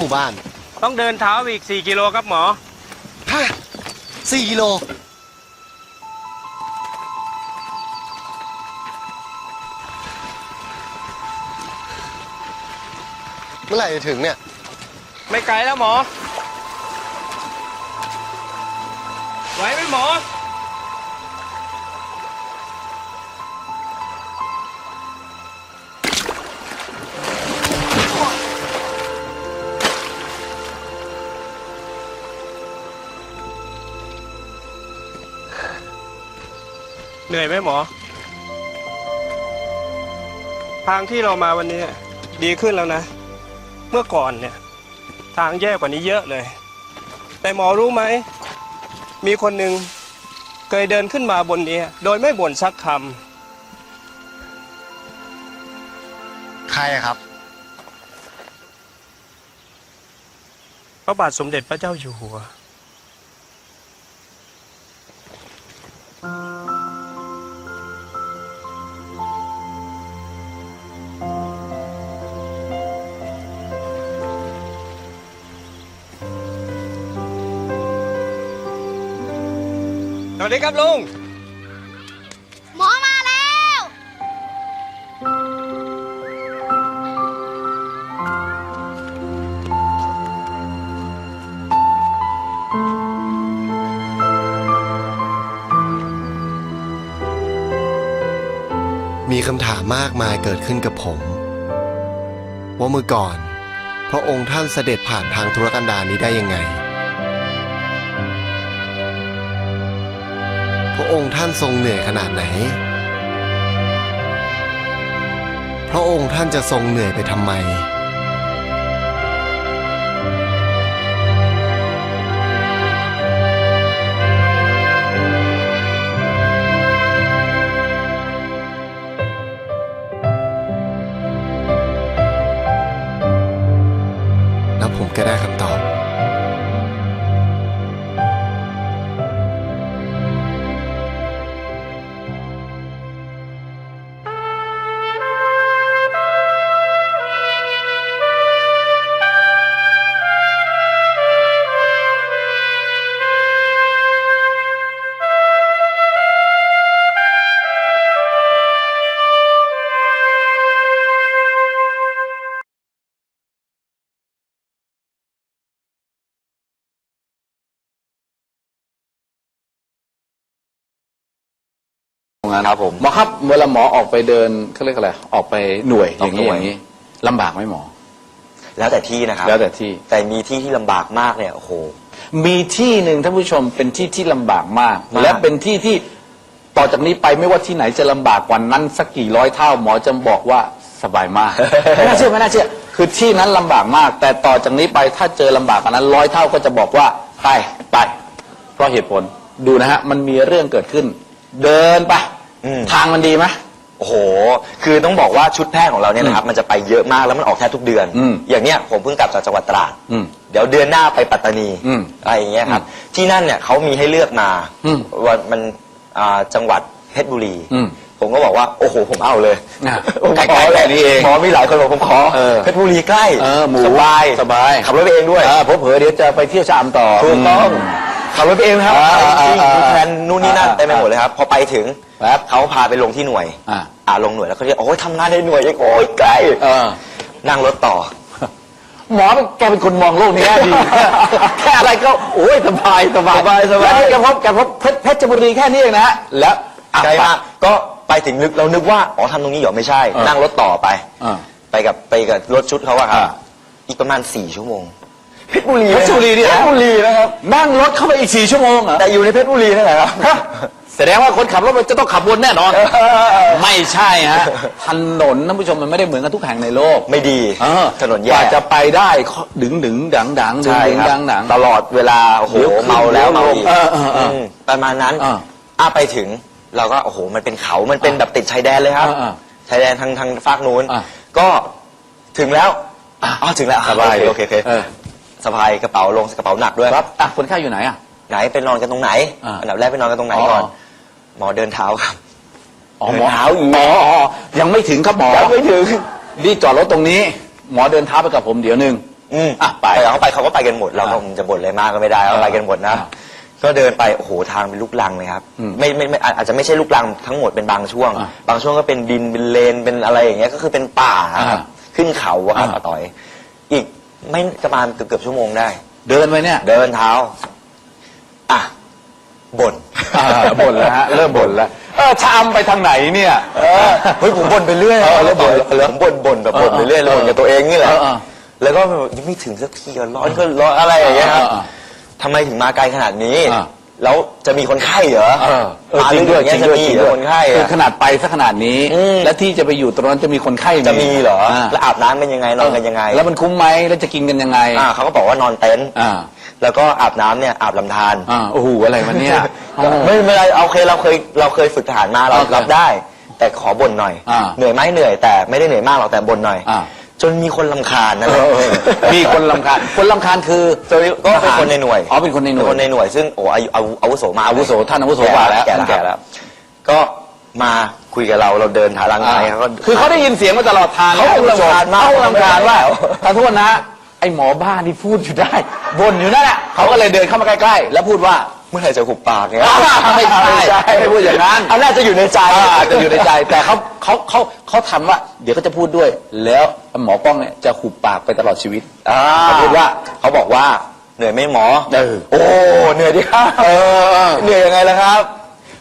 ไหนครับหมู่บ้าน ต้องเดินเท้าอีก 4 กิโลครับหมอ ฮะสี่กิโล เมื่อไหร่จะถึงเนี่ย ไม่ไกลแล้วหมอ ไหวไหมหมอ เหนื่อยไหมหมอ ทางที่เรามาวันนี้ดีขึ้นแล้วนะ เมื่อก่อนเนี่ย ทางแย่กว่านี้เยอะเลย แต่หมอรู้ไหม มีคนหนึ่งเคยเดินขึ้นมาบนนี้ โดยไม่บ่นสักคใครอะครับำพระบาทสมเด็จพระเจ้าอยู่หัว ดีครับลุง หมอมาแล้ว มีคำถามมากมายเกิดขึ้นกับผม ว่าเมื่อก่อน พระองค์ท่านเสด็จผ่านทางธุรกันดารนี้ได้ยังไง ระองค์ท่านทรงเหนื่อยขนาดไหน พระองค์ท่านจะทรงเหนื่อยไปทำไม ครับผม หมอครับเวลาหมอออกไปเดินเขาเรียกอะไรออกไปหน่วยอย่างนี้ออกหน่วยอย่างนี้ลำบากไหมหมอ แล้วแต่ที่นะครับแล้วแต่ที่ แต่มีที่ที่ลำบากมากเนี่ยโอ้โห มีที่หนึ่งท่านผู้ชมเป็นที่ที่ลำบากมาก มาก และเป็นที่ที่ต่อจากนี้ไปไม่ว่าที่ไหนจะลำบากกว่านั้นสักกี่ร้อยเท่าหมอจะบอกว่าสบายมาก ไม่น่าเชื่อไม่น่าเชื่อคือที่นั้นลำบากมาก แต่ต่อจากนี้ไปถ้าเจอลำบากกว่านั้นร้อยเท่าก็จะบอกว่าไปไปเพราะเหตุผลดูนะฮะมันมีเรื่องเกิดขึ้น เดินไป อืม ทางมันดีไหม โอ้โห คือต้องบอกว่าชุดแพทย์ของเราเนี่ยนะครับมันจะไปเยอะมากแล้วมันออกแทบทุกเดือน อืมอย่างเนี้ยผมเพิ่งกลับจากจังหวัดตราดอืมเดี๋ยวเดือนหน้าไปปัตตานีอืมอะไรอย่างเงี้ยครับ ที่นั่นเนี่ยเขามีให้เลือกมาอืมว่ามันอ่าจังหวัดเพชรบุรี อืมผมก็บอกว่าโอ้โหผมเอาเลยอะผมใกล้ๆแค่นี้เองหมอมีหลายคนบอกผมขอเออเพชรบุรีใกล้เออหมูสบายสบาย ขับรถไปเองด้วยเออผมเผลอๆเดี๋ยวจะไปเที่ยวชะอำต่อถูกต้อง ขับรถไปเองนะครับอ่าจริงอ่าๆมีแพลนนู่นนี่นั่นอ่าเต็มไปหมดเลยครับ พอไปถึงครับเขาพาไปลงที่หน่วยอ่า อ่าลงหน่วยแล้วเขาเรียกโอ้ยทำงานในหน่วยเองโอ้ยใกล้เออนั่งรถต่อ หมอแกเป็นคนมองโลกในแง่ดี แค่อะไรก็โอ้ยสบายสบายสบายสบาย แล้วนี่แกพบแกพบเพชรเพชรบุรีแค่นี้เองนะฮะแล้วอะใกล้มากก็ไปถึงนึกเรานึกว่าอ๋อทำตรงนี้เหรอไม่ใช่เออนั่งรถต่อไป อ่า ไปกับไปกับรถชุดเขาอะครับ อ่า อีกประมาณสี่ชั่วโมง เพชรบุรีเพชรบุรีนี่เพนะชรบุรีนะครับนั่งรถเข้าไปอีกสี่ชั่วโมงเหรอแต่อยู่ในเพชรบุรีนั่นแหละครับฮะแสดงว่าคนขับรถมันจะต้องขับวนแน่นอน ไม่ใช่ฮะถนนท่านผู้ชมมันไม่ได้เหมือนกันทุกแห่งในโลก ไม่ดีเออถนนกแย่ว่าจะไปได้ดึงดึงดังดังดึงใช่ดึงครับดังดังตลอดเวลาโอ้โหเดี๋ยวขึ้นเมาแล้วเมาอีกเออเออเออมประมาณนั้นอ่าอะไปถึงเราก็โอ้โหมันเป็นเขามันเป็นแบบติดชายแดนเลยครับอ่าอ่าชายแดนทางทางฝากนู้นอ่าก็ถึงแล้วอ๋อถึงแล้วสบายโอเคโอเคโอเคเออ สะพายกระเป๋าลงกระเป๋าหนักด้วยครับอะคนไข้อยู่ไหนอะ ไหนไปนอนกันตรงไหนอ่า อันดับแรกไปนอนกันตรงไหนอ๋อก่อนหมอเดินเท้าครับ อ๋อหมอเท้าอยู่หมออ๋อยังไม่ถึงครับหมอยังไม่ถึงนี่จอดรถตรงนี้ หมอเดินเท้าไปกับผมเดี๋ยวหนึ่งอืมอะไปไปเขาไปเขาก็ไปกันหมดเราก็อะคงจะบ่นอะไรมากก็ไม่ได้เราอะไปกันหมดนะ อะก็เดินไปโอ้โหทางเป็นลูกลังเลยครับอืมไม่ไม่ไม่อาจอาจจะไม่ใช่ลูกลังทั้งหมดเป็นบางช่วง อะบางช่วงก็เป็นดินเป็นเลนเป็นอะไรอย่างเงี้ยก็คือเป็นป่าครับอะขึ้นเขาอะครับอะอาต่อยอีก ไม่ประมาณเกือบเกือบชั่วโมงได้ เดินไปเนี่ย เดินเท้า อะบ่นอ่าบ่นแล้วฮะเริ่มบ่นแล้วเออชามไปทางไหนเนี่ย เออเฮ้ยผมบ่นไปเรื่อยเออแล้วบ่นแล้วผมบ่นบ่นแบบบ่นไปเรื่อยเออบ่นกับตัวเองนี่แหละเออเออแล้วก็ยังไม่ถึงสักทีก็ร้อนก็ร้อนอะไรอย่างเงี้ยครับเออเออทำไมถึงมาไกลขนาดนี้อะ แล้วจะมีคนไข้เหรอเออเออมาจริงด้วยเรื่จอริๆงเงี้ยด้วยจะมีจริงเหรด้อวยคนไข้คืออะ ขนาดไปสักขนาดนี้ อืม และที่จะไปอยู่ตรงนั้นจะมีคนไข้จะมีเหรอาแล้วอาบน้ำเป็นยังไงนอนกันยังไงแล้วมันคุ้มไหมแล้วจะกินกันยังไงอ่าเขาก็บอกว่านอนเต็นท์อ่าแล้วก็อาบน้ำเนี่ยอาบลำธาร อ่าโอ้โหอะไรวะเนี่ยไม่ไม่เป็นไรเอาเคเราเคยเราเคยฝึกทหารมาเราโอเครับได้ แต่ขอบ่นหน่อย อ่าเหนื่อยไหมเหนื่อยแต่ไม่ได้เหนื่อยมากหรอกแต่บ่นหน่อย อ่า จนมีคนลำคาญนั่นเอแหละอเออมีคนลำคาญ คนลำคาญคือก็เป็นคนในหน่วย อ๋อ เป็นคนในหน่วยเป็นคนในหน่วย ซึ่งโอ้อายุอาวุอาวุโสมากอาวุโสท่านอาวุโสกว่าแล้วแก่แล้วแก่แก่แล้แล้ววก็มาคุยกับเราเราเดินทางลังไงเขาก็คือเขาได้ยินเสียงมาตลอดทางเขาคงรำคาญมากเขาคงรำคาญว่าขอโทษนะ ไอหมอบ้านี่พูดอยู่ได้บ่นอยู่นั่นแหละเขาก็เลยเดินเข้ามาใกล้ๆ แล้วพูดว่า เมื่อไหร่จะหุบปากเนี่ยไม่ใช่ไม่พูดอย่างนั้นอันน่าจะอยู่ในใจอาจจะอยู่ในใจแต่เขาเขาเขาเขาทำว่า เดี๋ยวก็จะพูดด้วย แล้วหมอป้องเนี่ยจะหุบปากไปตลอดชีวิตอ่าเขาพูดว่าเขาบอกว่าเหนื่อยไหมหมอเออโอ้เหนื่อยดิครับเออเหนื่อยยังไงล่ะครับ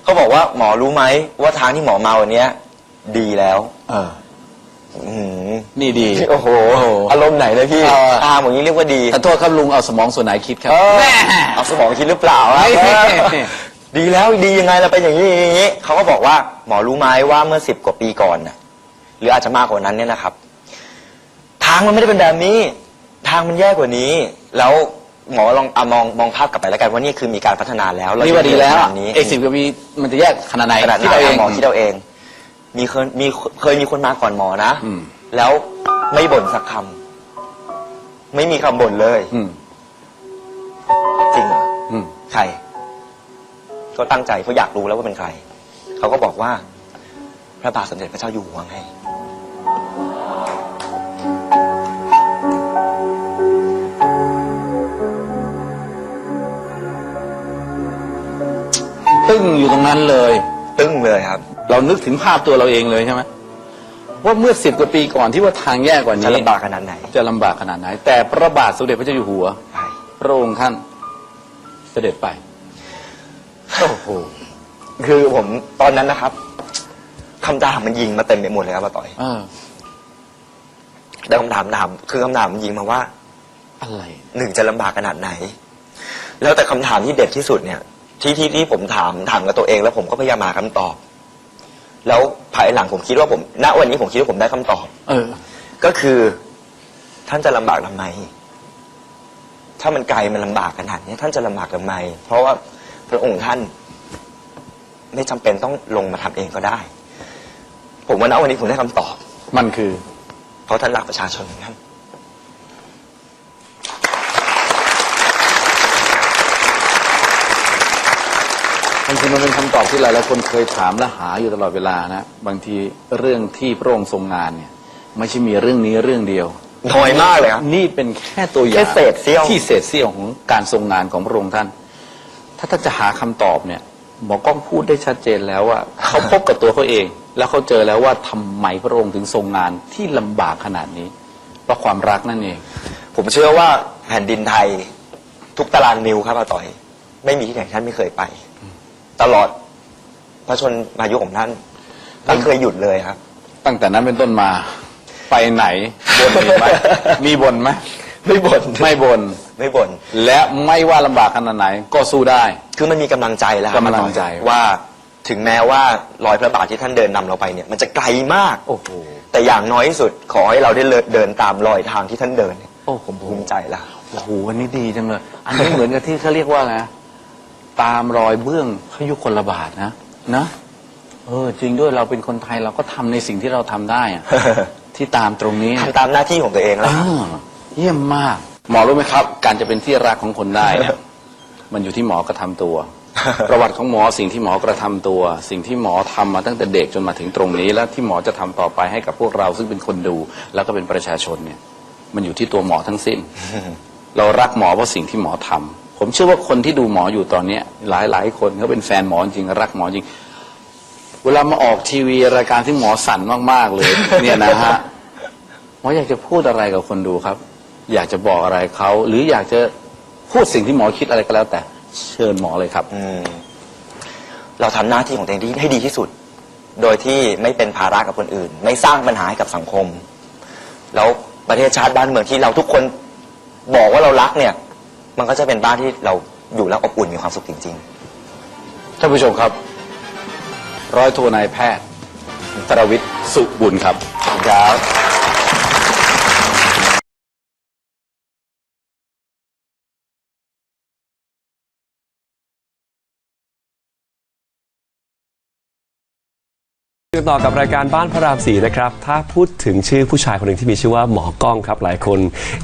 เขาบอกว่าหมอรู้ไหมว่าทางที่หมอมาวันเนี้ยดีแล้วเอออื้อหือ นี่ดีโอ้โหโอ้โห อารมณ์ไหนเลยพี่เอออาเหมือนนี้เรียกว่าดีขอโทษครับลุงเอาสมองส่วนไหนคิดครับเออแม่เอาสมองคิดหรือเปล่าอะไม่เออดีแล้วดียังไงล่ะเป็นอย่างนี้อย่างนี้เขาก็บอกว่าหมอรู้ไหมว่าเมื่อสิบกว่าปีก่อนน่ะ หรืออาจจะมากกว่านั้นเนี่ยนะครับ ทางมันไม่ได้เป็นแบบนี้ ทางมันแย่กว่านี้ แล้วหมอลองอะมองมองภาพกลับไปแล้วกันว่านี่คือมีการพัฒนาแล้วเรนี่ว่าดีแล้วขนาดนี้เอกสิบกว่าปีมันจะแยกขนาดไหนขนาดไหนที่เราเองหมอคิดเอาเอง มีเคยมีเคยมีคนมาก่อนหมอนะอืม แล้วไม่บ่นสักคำไม่มีคำบ่นเลย อืม จริงเหรอ อืม ใครก็ตั้งใจเขาอยากรู้แล้วว่าเป็นใคร เขาก็บอกว่า พระบาทสมเด็จพระเจ้าอยู่หัวไงตึ้งอยู่ตรงนั้นเลย ตึ้งเลยครับ เรานึกถึงภาพตัวเราเองเลยใช่ไหมว่าเมื่อสิบกว่าปีก่อนที่ว่าทางแย่กว่านี้จะลำบากขนาดไหน จะลำบากขนาดไหน แต่พระบาทสมเด็จพระเจ้าอยู่หัวใช่พระองค์ท่านเสด็จไปโอ้โหคือผมตอนนั้นนะครับคำถามมันยิงมาเต็มไปหมดเลยครับป้าต่อยเออแต่คำถามถาม คือคำถามมันยิงมาว่า อะไรหนึ่งจะลำบากขนาดไหน แล้วแต่คำถามที่เด็ดที่สุดเนี่ย ที่ที่ที่ผมถามถามกับตัวเอง แล้วผมก็พยายามหาคำตอบ แล้วภายหลังผมคิดว่าผมณวันนี้ผมคิดว่าผมได้คำตอบ เออ ก็คือ ท่านจะลำบากทำไม ถ้ามันไกลมันลำบากขนาดนี้ท่านจะลำบากทำไม เพราะว่าพระองค์ท่าน ไม่จำเป็นต้องลงมาทำเองก็ได้ ผมว่าณวันนี้ผมได้คำตอบ มันคือ เพราะท่านรักประชาชนเหมือนกัน บางทีมันเป็นคำตอบที่หลายๆคนเคยถามและหาอยู่ตลอดเวลานะบางทีเรื่องที่พระองค์ทรงงานเนี่ยไม่ใช่มีเรื่องนี้เรื่องเดียวน้อยมากเลยครับ นี่เป็นแค่ตัวอย่างแค่เศษเสี้ยว ที่เศษเสี้ยวของการทรงงานของพระองค์ท่าน ถ้าท่านจะหาคำตอบเนี่ยหมอกล้องพูดได้ชัดเจนแล้วว่า เขาพบกับตัวเขาเอง แล้วเขาเจอแล้วว่าทำไมพระองค์ถึงทรงงานที่ลำบากขนาดนี้เพราะความรักนั่นเอง ผมเชื่อว่าแผ่นดินไทย ทุกตารางนิ้วครับอาต่อย ไม่มีที่ไหนท่านไม่เคยไป ตลอดพระชนมายุของท่านไม่เคยหยุดเลยครับ ตั้งแต่นั้นเป็นต้นมา ไปไหนบนมีไหมมีบนไหมไม่บ่นไม่บนไม่บ่นและไม่ว่าลำบากขนาดไหนก็สู้ได้ คือมันมีกำลังใจแล้วครับกำลังใจอาต่อยว่าถึงแม้ว่ารอยพระบาทที่ท่านเดินนำเราไปเนี่ย มันจะไกลมาก โอ้โหแต่อย่างน้อยที่สุดขอให้เราได้เดินตามรอยทางที่ท่านเดินเนี่ยโอ้โหผมภูมิใจแล้ว โอ้โหวันนี้ดีจังเลย อันนี้เหมือนกับที่เขาเรียกว่าไง ตามรอยเบื้องพระยุคลบาทนะนะเออจริงด้วยเราเป็นคนไทยเราก็ทำในสิ่งที่เราทำได้อะ ที่ตามตรงนี้ ทำตามหน้าที่ของตัวเองแล้วอ่าเยี่ยมมาก หมอรู้ไหมครับ การจะเป็นที่รักของคนได้เนี่ย มันอยู่ที่หมอกระทำตัว ประวัติของหมอสิ่งที่หมอกระทำตัว สิ่งที่หมอทำมาตั้งแต่เด็กจนมาถึงตรงนี้ และที่หมอจะทำต่อไปให้กับพวกเราซึ่งเป็นคนดู แล้วก็เป็นประชาชนเนี่ย มันอยู่ที่ตัวหมอทั้งสิ้น เรารักหมอเพราะสิ่งที่หมอทำ ผมเชื่อว่าคนที่ดูหมออยู่ตอนเนี้ย หลายหลายคนเขาเป็นแฟนหมอจริงรักหมอจริง เวลามาออกทีวีรายการที่หมอสั่นมากๆเลย เนี่ยนะฮะหมออยากจะพูดอะไรกับคนดูครับ อยากจะบอกอะไรเขาหรืออยากจะพูดสิ่งที่หมอคิดอะไรก็แล้ว แต่เชิญหมอเลยครับ อืมเราทำหน้าที่ของตัวเองให้ดีที่สุด โดยที่ไม่เป็นภาระกับคนอื่น ไม่สร้างปัญหาให้กับสังคม แล้วประเทศชาติบ้านเมืองที่เราทุกคนบอกว่าเรารักเนี่ย มันก็จะเป็นบ้านที่เราอยู่แล้วอบอุ่นมีความสุขจริงๆท่านผู้ชมครับ ร้อยโทนายแพทย์ตรวิทย์สุบุญครับครับ กันต่อกับรายการบ้านพระรามสีนะครับ ถ้าพูดถึงชื่อผู้ชายคนหนึ่งที่มีชื่อว่าหมอกล้องครับ หลายคน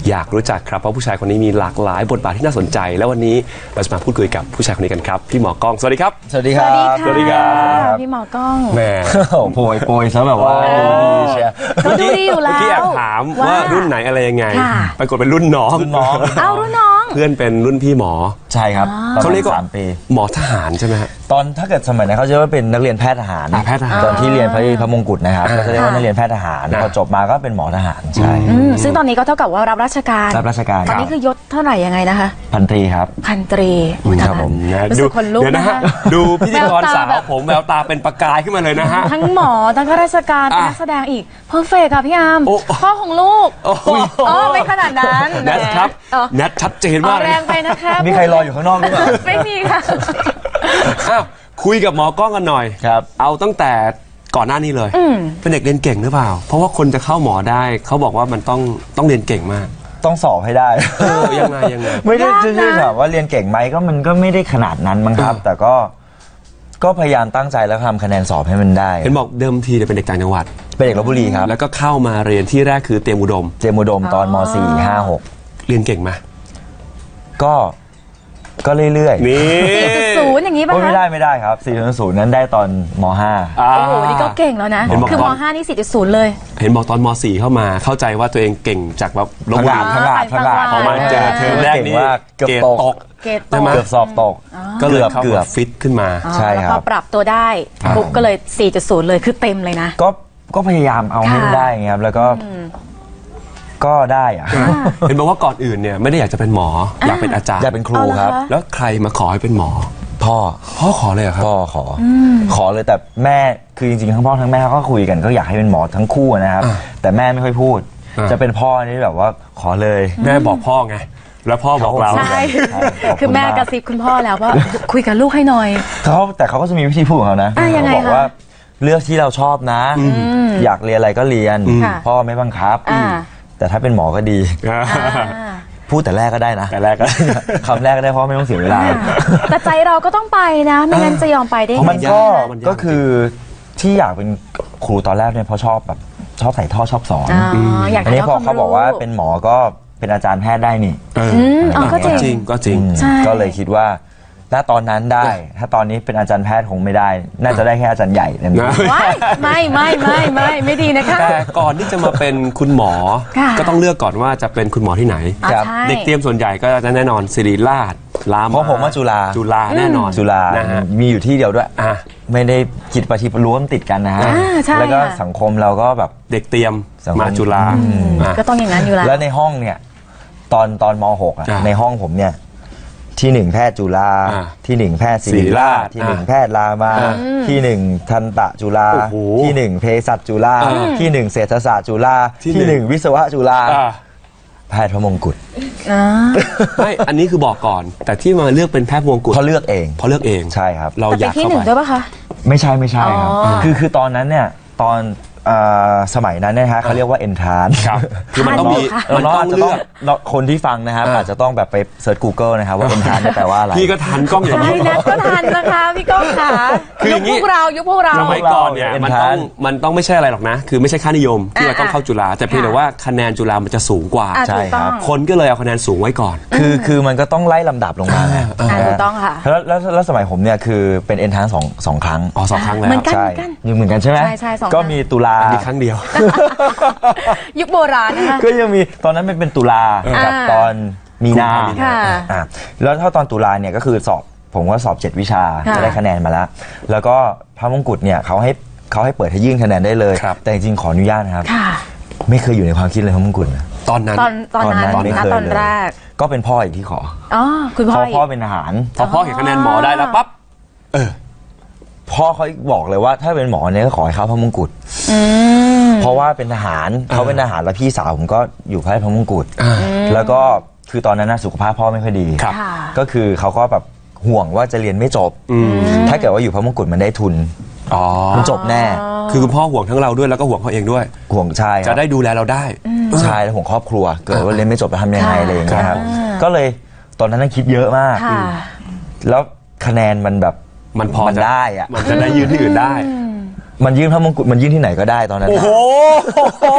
อยากรู้จักครับเพราะผู้ชายคนนี้มีหลากหลายบทบาทที่น่าสนใจ แล้ววันนี้เราจะมาพูดคุยกับผู้ชายคนนี้กันครับพี่หมอกล้องสวัสดีครับ สวัสดีครับ สวัสดีครับพี่หมอกล้องแหม่โอ้โหโปรยโปรยซะแบบว่าดูดีเชียวก็ดูดีอยู่แล้วเมื่อกี้แอบถามว่ารุ่นไหนอะไรยังไง ค่ะ ปรากฏเป็นรุ่นน้องรุ่นน้อง เอารุ่นน้องเพื่อนเป็นรุ่นพี่หมอ ใช่ครับประเขามาเรียณกว่า สามปี หมอทหารใช่ไหมฮะ ตอนถ้าเกิดสมัยนั้นเขาจะว่าเป็นนักเรียนแพทย์ทหารอ่าแพทย์ทหารตอนที่เรียนพระพระมงกุฎนะครับอ่าก็จะเรียกว่านักเรียนแพทย์ทหารอ่าพอจบมาก็เป็นหมอทหารใช่อืมซึ่งตอนนี้ก็เท่ากับว่ารับราชการ รับราชการตอนนี้คือยศเท่าไหร่ยังไงนะคะ พันตรีครับ พันตรีครับผม นะรู้สึกขนลุกเดี๋ยวนะฮะนะคะ ดูพิธีกรแววตาสาวแบบ ผมแววตาเป็นประกายขึ้นมาเลยนะฮะ ทั้งหมอ ทั้งข้าราชการเป็นอะนักแสดงอีก เพอร์เฟกค่ะพี่อาร์มโอ้พ่อของลูกโอ้โหอ๋อไม่ขนาดนั้นแนทครับอ๋อแนทชัดเจนอ๋อมากเลแรยงไปนะคะมีใครรออยู่ข้างนอกหรือเปล่าไม่มีค่ะ อ้าวคุยกับหมอกล้องกันหน่อย ครับ เอาตั้งแต่ก่อนหน้านี้เลยอืมเป็นเด็กเรียนเก่งหรือเปล่า เพราะว่าคนจะเข้าหมอได้ เขาบอกว่ามันต้องต้องเรียนเก่งมาก ต้องสอบให้ได้ เออยังไงยังไง ไม่ได้ยากนะจะชื่อถามว่าเรียนเก่งไหมก็มันก็ไม่ได้ขนาดนั้นมั้งครับเออแต่ก็ก็พยายามตั้งใจแล้วทำคะแนนสอบให้มันได้ เห็นบอกเดิมทีเนี่ยเป็นเด็กต่างจังหวัด เป็นเด็กลบบุรีครับแล้วก็เข้ามาเรียนที่แรกคือเตรียมอุดม เจมุดมตอนม .4 5เรียนเก่งไหม6 ก็ก็เรื่อยๆนี่4.0อย่างนี้ป่ะโอ้ยคะไม่ได้ไม่ได้ครับ 4.0 นั้นได้ตอนม .5 อ่าโอ้โหนี่ก็เก่งแล้วนะ เห็นบอกคือตมอน 5นี่4.0 เลย เห็นบอกตอนม .4 เข้ามาเข้าใจว่าตัวเองเก่งจากแบบลบบุรีพังงาดพังงาดพอมาเจอเทอมแรกนี่เงมากเกือบเกรดตกตกเกรดตใช่ไหมกเกือบสอบตก ก็เลยเข้าเกือมาบฟิตขึ้นมา อ๋อใช่ครับแล้วพอปรับตัวได้ปุ๊บก็เลย 4.0 เลยคือเต็มเลยนะ ก็ก็พยายามเอาให้ค่ะได้ไงครับแล้วก็ ก็ได้อะเห็นบอกว่าก่อนอื่นเนี่ยไม่ได้อยากจะเป็นหมออยากเป็นอาจารย์ อยากเป็นครูเอาเหรอครับคะแล้วใครมาขอให้เป็นหมอ พ่อ พ่อขอเลยเหรอครับ พ่อขออขอเลยแต่แม่คือจริงๆทั้งพ่อทั้งแม่เขาก็คุยกันก็อยากให้เป็นหมอทั้งคู่นะครับอ่าแต่แม่ไม่ค่อยพูดอ่าจะเป็นพ่อนี่แบบว่าขอเลย แม่บอกพ่อไงแล้วพ่อบอกเราใช่ใช่ขอบคุณคือแม่มากกระซิบคุณพ่อแล้วว่าคุยกับลูกให้หน่อยเขาแต่เขาก็จะมีวิธีพูดของเขานะอะยังไงเขาบอกคะว่าเลือกที่เราชอบนะ อยากเรียนอะไรก็เรียนค่ะพ่อไม่บังคับอ่า แต่ถ้าเป็นหมอก็ดีอ่าพูดแต่แรกก็ได้นะแต่แรกก็คำแรกก็ได้เพราะไม่ต้องเสียเวลาแต่ใจเราก็ต้องไปนะ ไม่งั้นจะยอมไปได้ไงมันก็มันยากก็คือที่อยากเป็นครูตอนแรกเนี่ยเพราะชอบแบบชอบถ่ายทอดชอบสอนอ๋ออยากอันนี้พอถ่ยทเขาดควมบอกว่ารู้เป็นหมอก็เป็นอาจารย์แพทย์ได้นี่เอออืมอ๋อก็จริงจริงก็จริงอืมใช่ก็เลยคิดว่า ถ้าตอนนั้นได้ ถ้าตอนนี้เป็นอาจารย์แพทย์คงไม่ได้ น่าจะได้แค่อาจารย์ใหญ่เต็มที่นะว้ายไม่ไม่ไม่ไม่ไม่ดีนะคะ แต่ก่อนที่จะมาเป็นคุณหมอ ค่ะ ก็ต้องเลือกก่อนว่าจะเป็นคุณหมอที่ไหน อะครับ ใช่ เด็กเตรียมส่วนใหญ่ก็จะแน่นอนศิริราชรามเพราะผมว่าจุฬา จุฬาแน่นอนจุฬานะฮะ มีอยู่ที่เดียวด้วย อะ ไม่ได้คิดประชิดรั้วมันติดกันนะฮะ อ่าใช่แล้วก็ค่ะ สังคมเราก็แบบ เด็กเตรียมสังคม มาจุฬาอะ ก็ต้องอย่างนั้นอยู่แล้ว แล้วในห้องเนี่ย ตอนตอนม .6 อะอ่า ในห้องผมเนี่ย ที่หนึ่งแพทย์จุฬาอ่าที่หนึ่งแพทย์ศิศิริริราราชชที่หนึ่งอ่าแพทย์รามา อ่าที่หนึ่งทันตะจุฬาโอ้โหที่หนึ่งเภสัชจุฬาอ่าที่หนึ่งเศรษฐศาสตร์จุฬาที่ที่หหนึ่นึ่งงวิศวะจุฬาอะแพทย์พระมงกุฎอ่าไม่อันนี้คือบอกก่อน แต่ที่มาเลือกเป็นแพทย์วงกุฎเขาเลือกเอง เพราะเลือกเองใช่ครับ เราแต่อไปยากที่เข้าหนึ่งไป ด้วยปะคะ ไม่ใช่ไม่ใช่ครับ อ๋อ คือคือตอนนั้นเนี่ยตอนเอ่อสมัยนั้นเนยฮะเขาเรียกว่า entrance ครับคือมันต้องมีเรามันเราต้ออางจจะเลืต้องอกเราคนที่ฟังนะครับอ่าอาจจะต้องแบบไปเซิร์ช Google นะครับว่า entrance เนี่ยแปลว่าอะไร พี่ก็ทันกล้องอย่างใช่นี้นะก็ทันนะคะพี่ก้องขาคืออยุย่าคงนี้ พวกเรายุคพวกเรา สมัยก่อนเนี่ยเรามันเอ็นทต้ราอนงมันต้องไม่ใช่อะไรหรอกนะ คือไม่ใช่ค่านิยมที่อ่าเราต้องเข้าจุฬาแต่เพียงแต่ว่าคะแนนจุฬามันจะสูงกว่า อะใช่ถูกต้องครับคนก็เลยเอาคะแนนสูงไว้ก่อน คือคือมันก็ต้องไล่ลำดับลงมาไงอะถูกต้องค่ะ แล้วแล้วแล้วสมัยผมเนี่ยคือเป็น entrance สองสองครั้ง อ๋อสองครั้งแล้ว เหมือนกัน ใช่เหมือนกันยังเหมือนกันใช่ไหมใช่ใช่สองก็ครั้งมีตุลาอันนี้ครั้งเดียว ยุคโบราณนะคะ ก็ยังมีตอนนั้นมันเป็นตุลาอ่ากักับตอนมีนากุมภามีนาค่ะ อะแล้วถ้าตอนตุลาเนี่ยก็คือสอบผมก็สอบ 7 วิชาค่ะจะได้คะแนนมาแล้ว แล้วก็พระมงกุฎเนี่ยเขาให้เขาให้เปิดให้ยื่นคะแนนได้เลย ครับ แต่จริงๆขออนุญาตนะครับ ค่ะ ไม่เคยอยู่ในความคิดเลยพระมงกุฎนะ ตอนนั้น ตอนตอนนั้นไม่นะเคยตอนเลย แรกก็เป็นพ่ออีกที่ขออ๋อคุณพ่อเพราะอีกพ่อเป็นทหาร พอพ่อเห็นคะแนนหมอได้แล้วปั๊บเออ พ่อเขาบอกเลยว่าถ้าเป็นหมอเนี่ยก็ขอให้เข้าพระมงกุฎอืมเพราะว่าเป็นทหารเขาเป็นทหารแล้วพี่สาวผมก็อยู่ค่ายพระมงกุฎอ่าแล้วก็คือตอนนั้นนะสุขภาพพ่อไม่ค่อยดีครับค่ะก็คือเขาก็แบบห่วงว่าจะเรียนไม่จบอืมถ้าเกิดว่าอยู่พระมงกุฎมันได้ทุนอ๋อมันจบแน่ คือคุณพ่อห่วงทั้งเราด้วยแล้วก็ห่วงเขาเองด้วย ห่วงชายคจะรับได้ดูแลเราได้ชายและห่วงครอบครัว เกิดว่าเรียนไม่จบจะทำยังไงค่ะอะไรอย่างเงี้ยครับอ่าก็เลยตอนนั้นนั่งคิดเยอะมากค่ะแล้วคะแนนมันแบบ มันพอมันจะได้อะ มันจะได้ยืนที่อื่นได้ มันยื่นพระมงกุฎมันยื่นที่ไหนก็ได้ตอนนั้นโอ้โห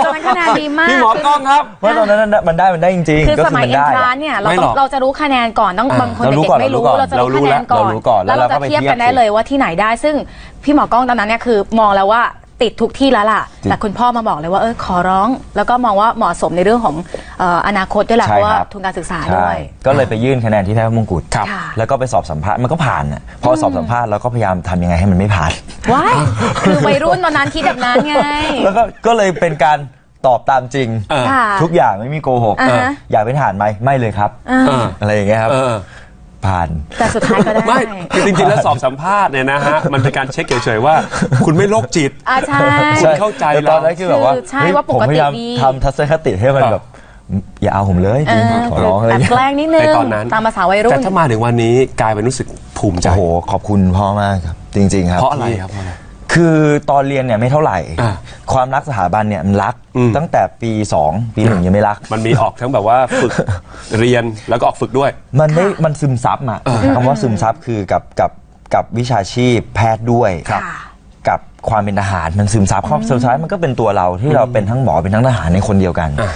ตอนนั้นคะแนนดีมาก พี่หมอกล้องครับ เพราะตอนนั้นมันได้มันได้จริงคือๆก็สคือมัยมันเอ็นได้ ทรานอะเนี่ยเราไม่หรต้ออกงเราจะรู้คะแนนก่อนต้องอ่าบางคนเรารู้เด็กก่อนๆไม่รู้เรารู้ก่อนเราจะรู้คะแนนก่อนเรารู้ก่อนแล้วเราแล้วเราก็จะไปเทียบกันเทียบได้เลยว่าที่ไหนได้ซึ่งพี่หมอกล้องตอนนั้นเนี่ยคือมองแล้วว่า ติดทุกที่แล้วล่ะจริงแต่คุณพ่อมาบอกเลยว่าเออขอร้อง แล้วก็มองว่าเหมาะสมในเรื่องของเอ่ออนาคตด้วยแหละใช่เพราะว่าครับ ทุนการศึกษาใช่ด้วย ก็เลยไปยื่นคะแนนที่แพทย์มงกุฎครับ ค่ะ แล้วก็ไปสอบสัมภาษณ์มันก็ผ่านน่ะพอสอบสัมภาษณ์เราก็พยายามทำยังไงให้มันไม่ผ่าน ว้ายคือวัยรุ่นตอนนั้นคิดแบบนั้นไง แล้วก็ก็เลยเป็นการตอบตามจริง เออ ค่ะ ทุกอย่างไม่มีโกหกอ่าฮะ อยากเป็นทหารไหมไม่เลยครับ อ่าเอออะไรอย่างเงี้ยครับ เออ ผ่าน แต่สุดท้ายก็ได้ไม่คือจริงๆแล้วสอบสัมภาษณ์เนี่ยนะฮะ มันเป็นการเช็คเฉยๆว่า คุณไม่โรคจิต อ่าใช่คุณเข้าใจแต่ตอนนั้นคือแบบว่าคือใช่เฮ้ยว่าปผมกติพยายามดีทำทัศนคติให้มันอ่าแบบอย่าเอาผมเลยจริงเออขอร้องอะไรแอบเงี้ยแกล้งนิดนึงในตอนนั้นตามภาษาวัยรุ่แต่นถ้ามาถึงวันนี้กลายเป็นรู้สึกภูมิใจโอ้โหขอบคุณพ่อมากครับ จริง ๆ ครับเพราะอะไรที่ครับ เพราะอะไรคือตอนเรียนเนี่ยไม่เท่าไหร่ อ่าความรักสถาบันเนี่ยมันรักอืมตั้งแต่ปี2ปีหนึ่งยังไม่รัก มันมีออกทั้งแบบว่าฝึก เรียนแล้วก็ออกฝึกด้วย มันไม่มันซึมซับอะคำว่าซึมซับคือกับกับกับวิชาชีพแพทย์ด้วยค่ะกับความเป็นทหารมันซึมซับเข้าสุดท้ายมันก็เป็นตัวเราที่เราเป็นทั้งหมอเป็นทั้งทหารในคนเดียวกันอะ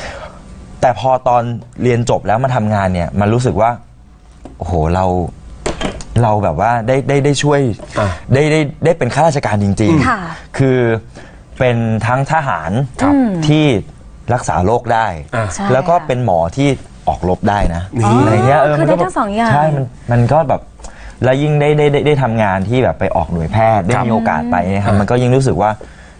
แต่พอตอนเรียนจบแล้วมาทำงานเนี่ยมันรู้สึกว่า โอ้โหเรา เราแบบว่าได้ได้ได้ช่วยอะ ได้ได้ได้เป็นข้าราชการจริง ค่ะ ๆ คือเป็นทั้งทหารครับที่รักษาโรคได้ อะ ใช่แล้วก็ค่ะเป็นหมอที่ออกรบได้นะนี่ อะไรเงี้ยเออคือมันก็ได้ทั้งสองอย่าง ใช่มันมันก็แบบแล้วยิ่งได้ได้ได้ได้ทำงานที่แบบไปออกหน่วยแพทย์ได้ครับมีโอกาสไปเนะครับมันก็ยิ่งรู้สึกว่า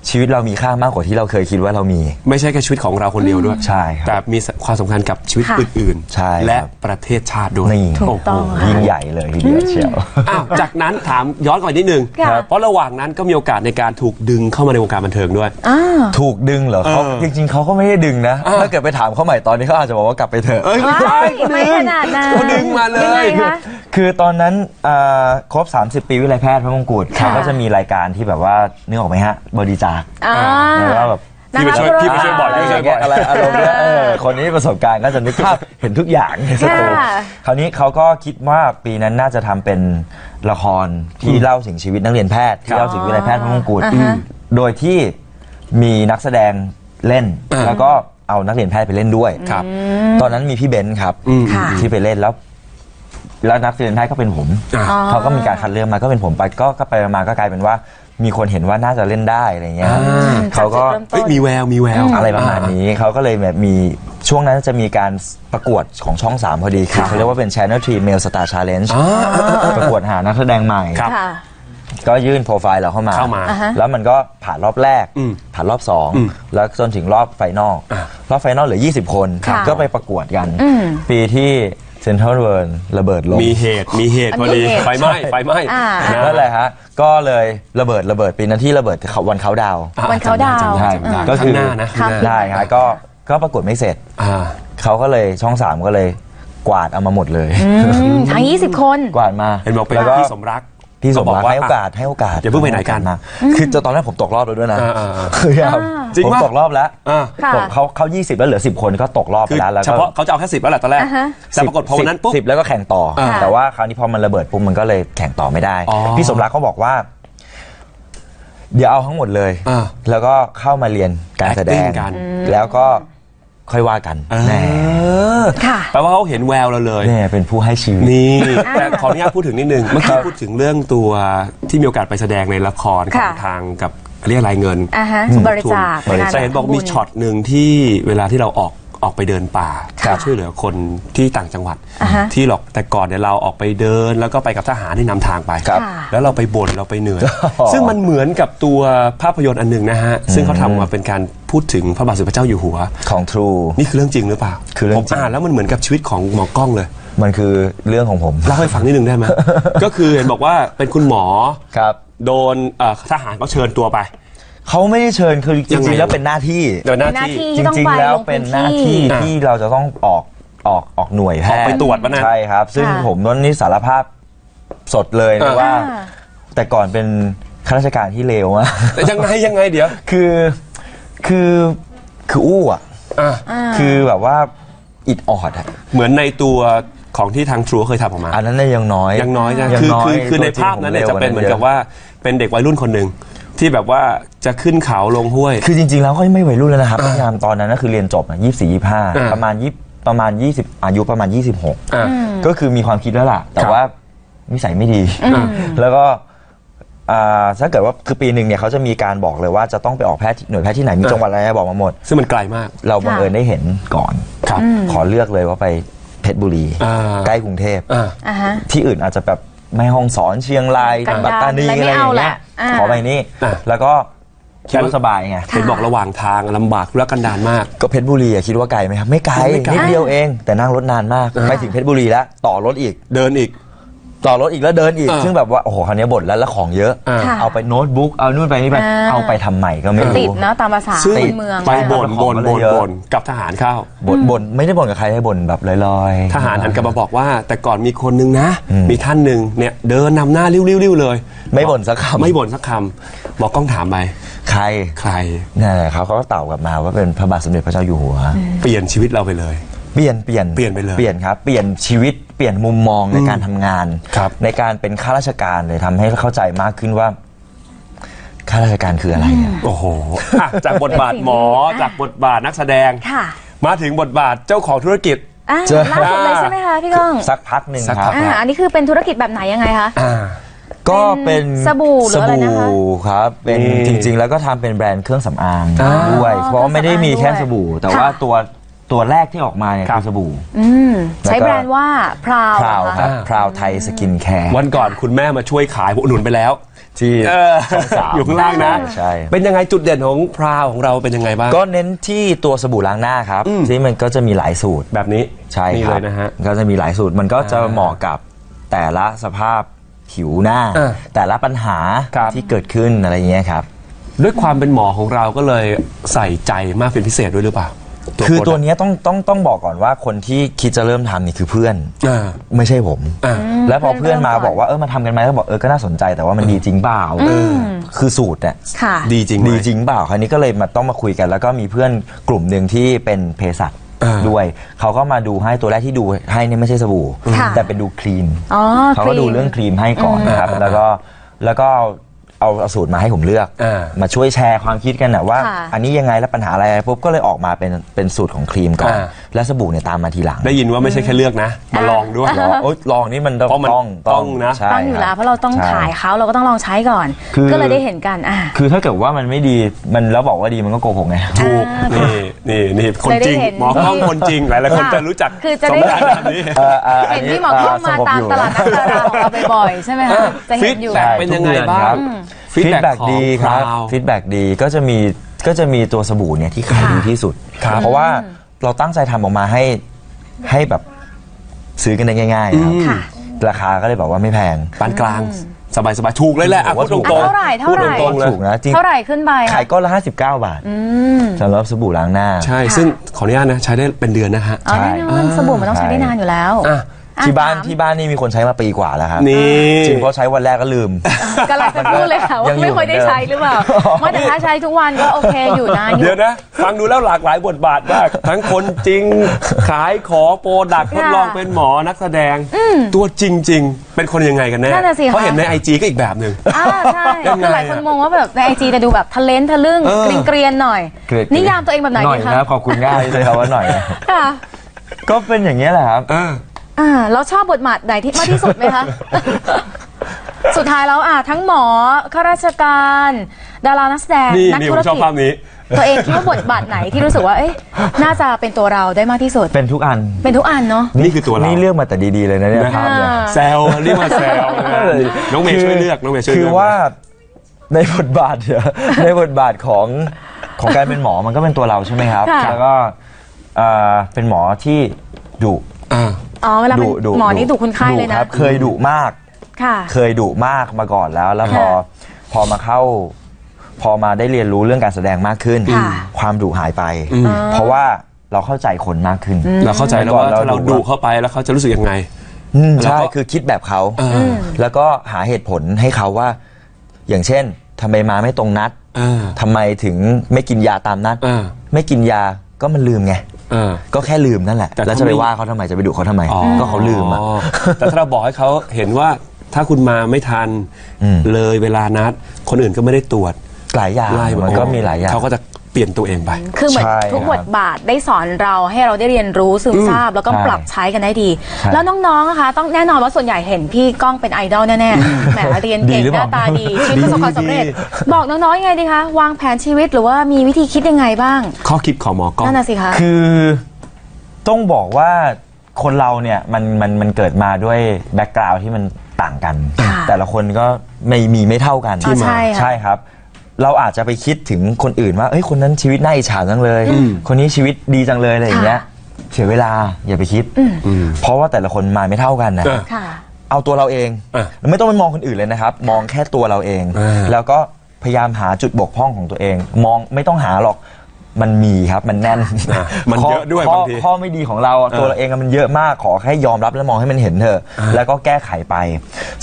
ชีวิตเรามีค่ามากกว่าที่เราเคยคิดว่าเรามี ไม่ใช่แค่ชีวิตของเราคนเดียวด้วยใช่ครับแต่มีความสำคัญกับชีวิตค่ะ อื่นใช่และครับ ประเทศชาติด้วยนี่ถูกต้องโโหค่ะ ยิ่งใหญ่เลยทีเดียวเชียว อ้าวจากนั้นถามย้อนก่อนนิดนึง ค่ะ เพราะระหว่างนั้นก็มีโอกาสในการถูกดึงเข้ามาในวงการบันเทิงด้วย อ่า ถูกดึงเหรอเขาเออจริงๆเขาก็ไม่ได้ดึงนะถ้าเกิดไปถามเขาใหม่ตอนนี้เขาอาจจะบอกว่ากลับไปเถอะเอ้ยว้ายไม่ขนาดนั้นเขาดึงมาเลยังไงย คะ คือตอนนั้นอ่าครบ 30 ปีวิไลแพทย์พระมงกุฎค่ะเขาก็จะมีรายการที่แบบว่านึกออกไหมฮะบริจาคอ่า แล้วก็แบบพี่ไปช่วยนะคะพี่ไปช่วยบ่อยอะไรพี่อไปช่วยย่างบ่อยเงี้ยอะไรอารมณ์เนี้ยเออคนนี้ประสบการณ์ก็จะนึกภาพเห็นทุกอย่างในสตูค่ะคราวนี้เขาก็คิดว่าปีนั้นน่าจะทำเป็นละครที่เล่าถึงชีวิตนักเรียนแพทย์ที่เล่าถึงวิไลแพทย์พระมงกุฎอ่าฮะ โดยที่มีนักแสดงเล่น อ่า แล้วก็เอานักเรียนแพทย์ไปเล่นด้วยครับ ตอนนั้นมีพี่เบนซ์ครับอืม ค่ะ ที่ไปเล่นแล้ว แล้วนักเรียนแพทย์ก็เป็นผม อะอ๋อเขาก็มีการคัดเลือกมาก็เป็นผมไปก็ก็ไปมาก็กลายเป็นว่า มีคนเห็นว่าน่าจะเล่นได้อะไรเงี้ยอ่าเขาก็จุดเริ่มต้นเอ้ยมีแววมีแววอะไรประมาณนี้เขาก็เลยแบบมีช่วงนั้นจะมีการประกวดของช่อง 3 พอดีคือเขาเรียกว่าเป็น Channel 3 Male Star Challenge อ่าประกวดหานักแสดงใหม่ครับค่ะก็ยื่นโปรไฟล์เราเข้ามาเข้ามาอ่าฮะแล้วมันก็ผ่านรอบแรกอืมผ่านรอบอืม2แล้วจนถึงรอบไฟนอลอะรอบไฟนอลเหลือ 20 คนค่ะก็ไปประกวดกันอืมปีที่ เซ็นทรัลเวิร์ระเบิดลง มีเหตุมีเหตุพอดีมีเหตุ ไฟไหม้ไฟไหม้อ่า นะนั่นแหละฮะ ก็เลยระเบิดระเบิดปีนั้นที่ระเบิดเขาวันเขาดาวน์ อะวันเขาดาวน์ จำได้จำได้ก็ข้างหน้านะข้างหน้าได้ฮะก็ก็ประกวดไม่เสร็จ อ่า เขาก็เลยช่องสามก็เลยกวาดเอามาหมดเลย อืมทั้ง 20 คน กวาดมาเห็นบอกเป็นแล้วก็พี่สมรัก พี่สมรักก็บอกว่าให้โอกาสให้โอกาสอย่าเพิ่งไปไหนกันมาคือจะตอนแรกผมตกรอบแล้วด้วยนะอ่าอ่าอ่าคือครับจริงผมปะตกรอบแล้วอ่าค่ะผมเขาเขา20แล้วเหลือ10คนก็ตกรอบไปคือแล้วแล้วเฉก็พาะเขาจะเอาแค่สิบแล้วแหละตอนแรกอ่าฮะแต่ปรากฏพอวันนั้นปุ๊บสิบแล้วก็แข่งต่ออ่าแต่ว่าคราวนี้พอมันระเบิดปุ๊บมันก็เลยแข่งต่อไม่ได้อ๋อพี่สมรักเขาบอกว่า เดี๋ยวเอาทั้งหมดเลยอ่าแล้วก็เข้ามาเรียนการแสดง Acting กันแล้วก็ ค่อยว่ากันเออแน่ค่ะ แปลว่าเขาเห็นแววเราเลยเนี่ยเป็นผู้ให้ชีวิต นี่ แต่ขออนุญาตพูดถึงนิดนึง เมื่อกี้พูดถึงเรื่องตัวที่มีโอกาสไปแสดงในละครของค่ะ ทางกับเรียกรายเงินอ่าฮะบริจาคบริจาคแต่เห็นบอกมีทำญช็อตหนึ่งที่เวลาที่เราออกออกไปเดินป่าครับ ช่วยเหลือคนที่ต่างจังหวัด อ่าฮะ ที่หรอกแต่ก่อนเนี่ยเราออกไปเดิน แล้วก็ไปกับทหารที่นำทางไป ครับ ค่ะแล้วเราไปบ่นเราไปเหนื่อยอ๋อซึ่งมันเหมือนกับตัวภาพยนตร์อันหนึ่งนะฮะ ซึ่งเขาทำมาเป็นการ พูดถึงพระบาทสมเด็จพระเจ้าอยู่หัว ของ True นี่คือเรื่องจริงหรือเปล่าคือเรื่องผมจริงอ่านแล้วมันเหมือนกับชีวิตของหมอกล้องเลย มันคือเรื่องของผม เล่าให้ฟังนิดนึงได้ไหม ก็คือเห็นบอกว่าเป็นคุณหมอ ครับ โดนเอ่อทหารเขาเชิญตัวไป เขาไม่ได้เชิญคือจยังไง ริงๆแล้วเป็นหน้าที่ โดยหน้าเป็นหน้าที่ ที่จต้องริงไปๆ แล้วลงเป็นพื้นหน้าที่ที่อะที่เราจะต้องออกออกออกหน่วยแพทย์ออกไปตรวจวะนะ ใช่ครับ ซึ่งค่ะ ผมนั้นนี่สารภาพสดเลยนะอ่าว่า อ่า แต่ก่อนเป็นข้าราชการที่เลวมาก แต่ยังไงยังไงเดี๋ยว คือ คือคืออู้อะ อะอ่าคือแบบว่าอิดออดอะเหมือนในตัวของที่ทางทรูเคยทำออกมา อันนั้นเนี่ยยังน้อยยังน้อยนะยังคือน้อยคือคือในตัวจริงภาพนั้นเนี่ยผจะเป็นเหมือนกับร็ว่าเป็นเด็กวัยรุ่นคนหนึ่งที่แบบว่าจะขึ้นเขาลงห้วย คือจริงๆ แล้วก็ไม่วัยรุ่นแล้วนะครับพยายามตอนนั้นก็คือเรียนจบอะยี่สี่ยี่ห้าอ่า ประมาณยี่ประมาณยี่สิบอายุประมาณยี่สิบหก อะ ก็คือมีความคิดแล้วล่ะ แต่ครับว่านิสัยไม่ดี แล้วก็ อ่าถ้าเกิดว่าคือปีหนึ่งเนี่ยเขาจะมีการบอกเลยว่าจะต้องไปออกแพทย์ที่หน่วยแพทย์ที่ไหนมีจังหวัดอะไรบอกมาหมด ซึ่งมันไกลมาก เราบังเอิญได้เห็นก่อน ครับขอเลือกเลยว่าไปเพชรบุรี อ่า ใกล้กรุงเทพ อะอ่าฮะ ที่อื่นอาจจะแบบแม่ห้องสอนเชียงรายกันดารปัตตานีอะไรอะไรไม่อเอาย่างแหเงี้ละยอ่า ขอไปนี่อะ แล้วก็คิดว่าสบายไงเห็นบอกระหว่างทางลำบากทุรกันดารมาก ก็เพชรบุรีอะคิดว่าไกลไหมครับไม่ไกลไม่ไกล นิดเดียวเอง แต่นั่งรถนานมากอ่าไปถึงเพชรบุรีแล้วต่อรถอีก เดินอีก ต่อรถอีกแล้วเดินอีก อ่าซึ่งแบบว่าโอ้โหคราวนี้บ่นแล้วแล้วของเยอะ อ่าค่ะเอาไปโน้ตบุ๊กเอานู่นไปนี่ไปอ่า เอาไปทำใหม่ก็ไม่ติดรู้ เนาะตามภาษาซึ่งคนเมือง ไปบ่นของบ่นมันเลยบ่นเยอะบ่นกับทหารเข้า บ่นบ่นไม่ได้บ่นกับใครให้บ่นแบบลอยๆ ทหารหันกลับมาบอกว่า แต่ก่อนมีคนนึงนะ อืมมีท่านหนึ่งเนี่ยเดินนำหน้าริ้วๆๆเลยไม่บ่นสักคำ ไม่บ่นสักคำหมอกล้องถามไปใครใคร เนี่ยเขาเขาก็ตอบกลับมาว่าเป็นพระบาทสมเด็จพระเจ้าอยู่หัว เปลี่ยนชีวิตเราไปเลย เปลี่ยนเปลี่ยนเปลี่ยนไปเลยเปลี่ยนครับเปลี่ยนชีวิตเปลี่ยนมุมมองในการทำงาน ครับในการเป็นข้าราชการเลยทำให้เข้าใจมากขึ้นว่าข้าราชการคืออะไรอะ โอ้โหอะจากบทบาทหมอเป็นสิ่งที่จากบทบาทนักแสดง ค่ะมาถึงบทบาทเจ้าของธุรกิจ อ่าเจอ ล่าสุดเลยใช่ไหมคะพี่ก้องสักพักหนึ่งสักคพัรับ ก อ่าอันนี้คือเป็นธุรกิจแบบไหนยังไงคะอ่าก็เป็นสบู่หรืออะไรนะคะสบู่ครับเป็นนี่จริงๆ แล้วก็ทำเป็นแบรนด์เครื่องสำอางอ่าด้วย เพราะว่าไม่ได้มีแค่เครื่องสำอางด้วยสบู่ แต่ค่ะว่าตัว ตัวแรกที่ออกมาเนี่ยครับ คือสบู่ อืมแล้วก็ ใช้แบรนด์ว่าพราวพราวเหอครับอ่าพราวไทยสกินแคร์ วันก่อนคุณแม่มาช่วยขายผมอุดหนุนไปแล้วที่เออช่องสามอยู่ข้างล่างนะใช่ เป็นยังไงจุดเด่นของพราวของเราเป็นยังไงบ้าง ก็เน้นที่ตัวสบู่ล้างหน้าครับอืมที่มันก็จะมีหลายสูตร แบบนี้ใช่นี่คเลรับยนะฮะ ก็จะมีหลายสูตรมันก็จะอ่าเหมาะกับแต่ละสภาพผิวหน้า อ่าแต่ละปัญหาครับ ที่เกิดขึ้นอะไรอย่างเงี้ยครับ ด้วยความเป็นหมอของเราก็เลยใส่ใจมากเป็นพิเศษด้วยหรือเปล่า คือตัวนี้เนี้ยต้องต้องต้องบอกก่อนว่าคนที่คิดจะเริ่มทำนี่คือเพื่อน อ่าไม่ใช่ผม อ่า แล้วพอเพื่เพื่ออนนเริ่มมาก่อนบอกว่าเออมาทำกันไหมก็บอกเออก็น่าสนใจแต่ว่ามันดีจริงเปล่าอืมคือสูตรเนี่ย ค่ะ ดีจริงไหม ดีจริงเปล่าคราวนี้ก็เลยมาต้องมาคุยกัน แล้วก็มีเพื่อนกลุ่มหนึ่งที่เป็นเภสัชอ่า ด้วย เขาก็มาดูให้ตัวแรกที่ดูให้เนี่ยไม่ใช่สบู่ ค่ะแต่เป็นดูครีมอ๋อเขาก็ดูเรื่องครีมให้ก่อนนะครับอืมแล้วก็แล้วก็ เอาเอาสูตรมาให้ผมเลือก อ่า มาช่วยแชร์ความคิดกันนะว่า ค่ะ อันนี้ยังไงแล้วปัญหาอะไรปุ๊บก็เลยออกมาเป็นเป็นสูตรของครีมก่อนอ่า แล้วสบู่เนี่ยตามมาทีหลังได้ยินว่าไม่ใช่แค่เลือกนะ มาลองด้วย ลองโอ๊ยลองนี่มันเพราะมันต้องต้องนะ ใช่ต้องอยู่แล้ว คบ เพราะเราต้องใช่ขายเขาเราก็ต้องลองใช้ก่อน คือ ก็เลยได้เห็นกันอ่าคือถ้าเกิดว่ามันไม่ดีมันแล้วบอกว่าดีมันก็โกหกไง ถูกอ่านี่นี่นี่คนจริงเลยได้เห็น หมอกล้องคนจริงหลายหลายๆคนค่ะจะรู้จักคือจะสได้มการแบบนี้เอ่อเอ่อเห็นที่หมอพ่อมาสงบตามอยู่ ตลาดนัดดาราของเราบ่อยๆ ใช่ไหมคะจะเห็นอยู่ฟีดแบ็กเป็นยังไงบ้างฟีฟีดดแบ็แบ็ กกของดีครับพราวฟีดแบ็กดีก็จะมีก็จะมีตัวสบู่เนี่ยที่ขายดีที่สุดครับเพราะว่าเราตั้งใจทำออกมาให้ให้แบบซื้อกันได้ง่ายๆครับค่ะ ราคาก็เลยบอกว่าไม่แพงปานกลาง สบายสบายๆถูกเลยแหละอะผมว่าพูดตถูกรงๆเท่าไหร่เท่าพูดไหร่ ตรงๆเลยถูกนะจริงเท่าไหร่ขึ้นไปขายก้อนละ 59 บาทอืมสำหรับสบู่ล้างหน้า ใช่ ซึ่งขออนุญาตนะ ใช้ได้เป็นเดือนนะฮะ อ๋อแน่นอนสบู่มันต้องใช้ได้นานอยู่แล้ว อะอะ ที่บ้านถมที่บ้านนี่มีคนใช้มาปีกว่าแล้วครับนี่จริงเพราะใช้วันแรกก็ลืม กำลังจะพูดเลยค่ะยัว่างอยู่ไม่ค่อยได้ใช้หรือเปล่าเหมือนเดิมว่าแต่ถ้าใช้ทุกวันก็โอเคอยู่นะอยู่เดี๋ยวนะ ฟังดูแล้วหลากหลายบทบาทมาก ทั้งคนจริง ขายของโปรดักทดลองเป็นหมอนักแสดง ตัวจริง ๆ เป็นคนยังไงกันแน่นั่นน่ะสิคะเพราะเห็นในไอจีก็อีกแบบหนึ่งอ่าใช่ยังไงคือหลายคนมองว่าแบบในไอจีจะดูแบบทะเลนทะลึ่งเออเกรียนๆหน่อยเกลียดนิยามตัวเองแบบไหนหน่อยดีคะนะขอบคุณง่ายเลยครับว่าหน่อยนะค่ะก็เป็นอย่างนี้ยแหละครับเอออ่าแล้วชอบบทบาทไหนที่มากที่สุดไหมคะ สุดท้ายแล้วอะทั้งหมอข้าราชการ ดารานักแสดงนี่นันี่ธุผรมชอบกิจภาพนี้ ตัวเองคิดว่าบทบาทไหนที่รู้สึกว่าเอ๊ะน่าจะเป็นตัวเราได้มากที่สุด เป็นทุกอันเป็นทุกอันเนาะ นี่คือตัวเรานี่เลือกมาแต่ดีๆเลยนะเนี่ยนะภาพเนี่ยอ่าแซวเรียกมาแซวนะน้องเมย์ช่วยเลือกน้องเมย์ช่วยคืเลืออกว่าในบทบาทเนี่ย ในบทบาทของของการเป็นหมอมันก็เป็นตัวเราใช่ไหมครับ ค่ะ แล้วก็เอ่อเป็นหมอที่ดุ อ่าอ๋อเวลาเป็นดุดุหมอนี่ดุคนไข้เลยดุนะครับเคยดุมาก ค่ะ เคยดุมากมาก่อนแล้ว แล้วพอค่ะพอมาเข้า พอมาได้เรียนรู้เรื่องการแสดงมากขึ้น ค่ะ ความดุหายไปอืมเพราะว่าเราเข้าใจคนมากขึ้น เราเข้าใจแล้วว่าเมื่อก่อนถ้าเราเราดุดุเข้าไปแล้วเขาจะรู้สึกยังไง อืมแล้วใช่ก็คือคิดแบบเขาอ่าแล้วก็หาเหตุผลให้เขาว่า อย่างเช่นทำไมมาไม่ตรงนัดอ่า ทำไมถึงไม่กินยาตามนัดอ่าไม่กินยาก็มันลืมไง อ่าก็แค่ลืมนั่นแหละแต่แล้วเขาจะไปไม่ ว่าเขาทำไมจะไปดุเขาทำไมอ๋อก็เขาลืมอะ แต่ถ้าเราบอกให้เขาเห็นว่าถ้าคุณมาไม่ทันอืม เลยเวลานัด คนอื่นก็ไม่ได้ตรวจหลายอย่างไล่มันก็มีหลายอย่าง เขาก็จะ เปลี่ยนตัวเองไป คือเหมือนใช่ทุกครับบทบาทได้สอนเราให้เราได้เรียนรู้ซึมทราบแล้วก็ใช่ปรับใช้กันได้ดี ใช่แล้วน้องๆนะคะต้องแน่นอนว่าส่วนใหญ่เห็นพี่ก้องเป็นไอดอลแน่ๆแหมเรียนเก่งดีหรือหเปน้าล่าตาดีชีวิตประสบความสำเร็จ ดี บอกน้องๆยังไงดีคะวางแผนชีวิตหรือว่ามีวิธีคิดยังไงบ้างข้อคิดของหมอกล้อง นั่นน่ะสิคะ คือต้องบอกว่าคนเราเนี่ยมันมันมันเกิดมาด้วยแบ็กกราวด์ที่มันต่างกัน ค่ะแต่ละคนก็ไม่มีไม่เท่ากันอ๋อใช่ค่ะ ใช่ครับ เราอาจจะไปคิดถึงคนอื่นว่าเอ้ยคนนั้นชีวิตน่าอิจฉาจังเลย คนนี้ชีวิตดีจังเลยอะไรอย่างเงี้ยค่ะเสียเวลาอย่าไปคิดอืมเพราะว่าแต่ละคนมาไม่เท่ากันนะเออค่ะ เอาตัวเราเองอะไม่ต้องไปมองคนอื่นเลยนะครับ มองแค่ตัวเราเอง อ่า แล้วก็พยายามหาจุดบกพร่องของตัวเอง มองไม่ต้องหาหรอกมันมีครับมันแน่นอะมันข้เยอะด้วยข้บางทีข้อไม่ดีของเราอะเออตัวเราเองอะมันเยอะมากขอแค่ยอมรับและมองให้มันเห็นเถอะอ่าแล้วก็แก้ไขไป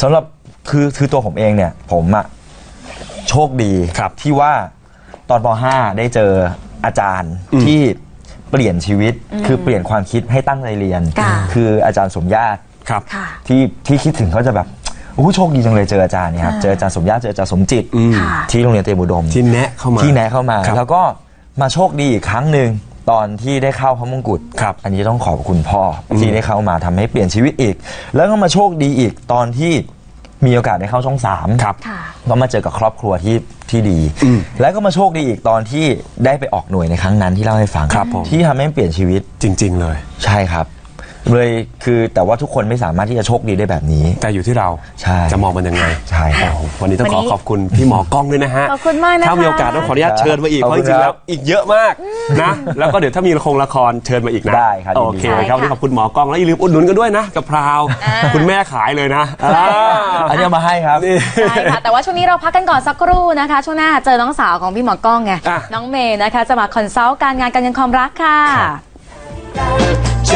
สำหรับคือคือตัวผมเองเนี่ย ผมอะ โชคดีครับที่ว่าตอนป .5 ได้เจออาจารย์อืมที่เปลี่ยนชีวิตคือเปลี่ยนความคิดให้ตั้งใจเรียน ค่ะ คืออาจารย์สมญาติครับ ค่ะ ที่ที่คิดถึงเขาจะแบบโอ้โหโชคดีจังเลยเจออาจารย์เนี่ยครับเจออาจารย์สมญาติเจออาจารย์สมจิตอืมค่ะที่โรงเรียนเตรียมอุดม ที่แนะเข้ามา ที่แนะเข้ามา ครับแล้วก็มาโชคดีอีกครั้งหนึ่งตอนที่ได้เข้าพระมงกุฎครับ อันนี้ต้องขอบคุณพ่ออที่ได้เข้ามาทำให้เปลี่ยนชีวิตอีก แล้วก็มาโชคดีอีกตอนที่ มีโอกาสได้เข้าช่องสามครับค่ะก็มาเจอกับครอบครัวที่ที่ดีอืมแล้วก็มาโชคดีอีกตอนที่ได้ไปออกหน่วยในครั้งนั้นที่เล่าให้ฟังครับผมที่ทำให้เปลี่ยนชีวิตจริง ๆ เลย ใช่ครับ เลยคือแต่ว่าทุกคนไม่สามารถที่จะโชคดีได้แบบนี้ แต่อยู่ที่เราใช่จะมองมันยังไงใช่ครับ โอ้โหวันนี้ต้องวันขนี้อขอบคุณพี่หมอกล้องด้วยนะฮะขอบคุณมากนะคะ ถ้ามีโอกาสต้องขออนุญาตเชิญมาอีกขอบเพคุราะณจริงๆครัแล้วบอีกเยอะมากนะแล้วก็เดี๋ยวถ้ามีละครละครเชิญมาอีกนะได้ครับยินดีโอเคได้ครับค่ะวันนี้ขอบคุณหมอกล้องแล้วอย่าลืมอุดหนุนกันด้วยนะกับพราวคุณแม่ขายเลยนะอ่า อันนี้เอามาให้ครับนี่ใช่ค่ะ แต่ว่าช่วงนี้เราพักกันก่อนสักครู่นะคะ ช่วงหน้าเจอน้องสาวของพี่หมอกล้องไง อะ น้องเมย์นะคะ จะมาคอนซัลท์การงานการเงินความรักค่ะครับ